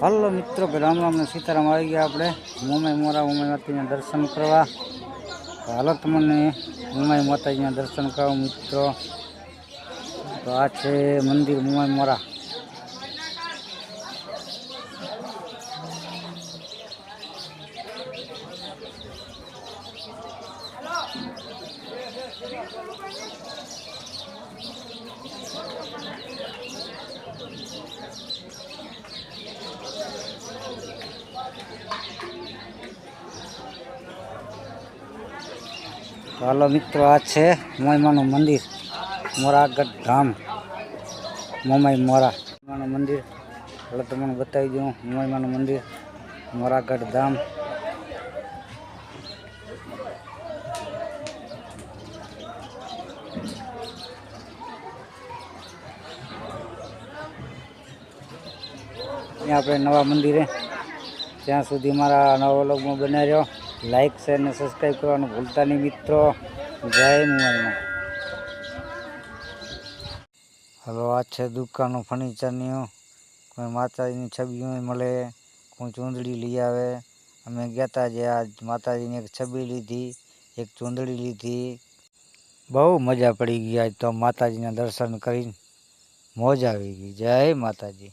Hello મિત્રો રામ રામ ને સીતારામ આવી ગયા આપણે. મોમાઈ મોરા મોમાઈ માતાજીના દર્શન કરવા. હાલો તમને મુંબઈ માતાજીના દર્શન કરો મિત્રો. તો આ છે મંદિર મુંબઈ મોરા. હાલો મિત્રો, આ છે મોયમાનું મંદિર, મોરાગઢ ધામ. મોમાઈ મોરા. માનું મંદિર. એટલે તમને બતાવી દઉં, મોયમાનું મંદિર, મોરાગઢ ધામ. આપણે નવા મંદિરે ત્યાં સુધી મારા નવા લોગમાં બનાવી રહ્યો લાઈક શેર ને સબસ્ક્રાઈબ કરવાનું ભૂલતા નહીં મિત્રો. જય મુંબઈમાં. હલો, આ છે દુકાનો ફર્નિચરની કોઈ માતાજીની છબીઓ મળે, કોઈ ચૂંદડી લઈ આવે. અમે ગયા હતા જે આજ માતાજીની એક છબી લીધી, એક ચૂંદડી લીધી. બહુ મજા પડી ગઈ આજ તો માતાજીના દર્શન કરીને. મોજ આવી ગઈ. જય માતાજી.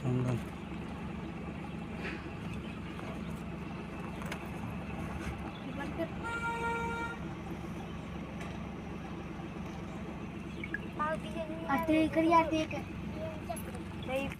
कंगन आते कर आते कर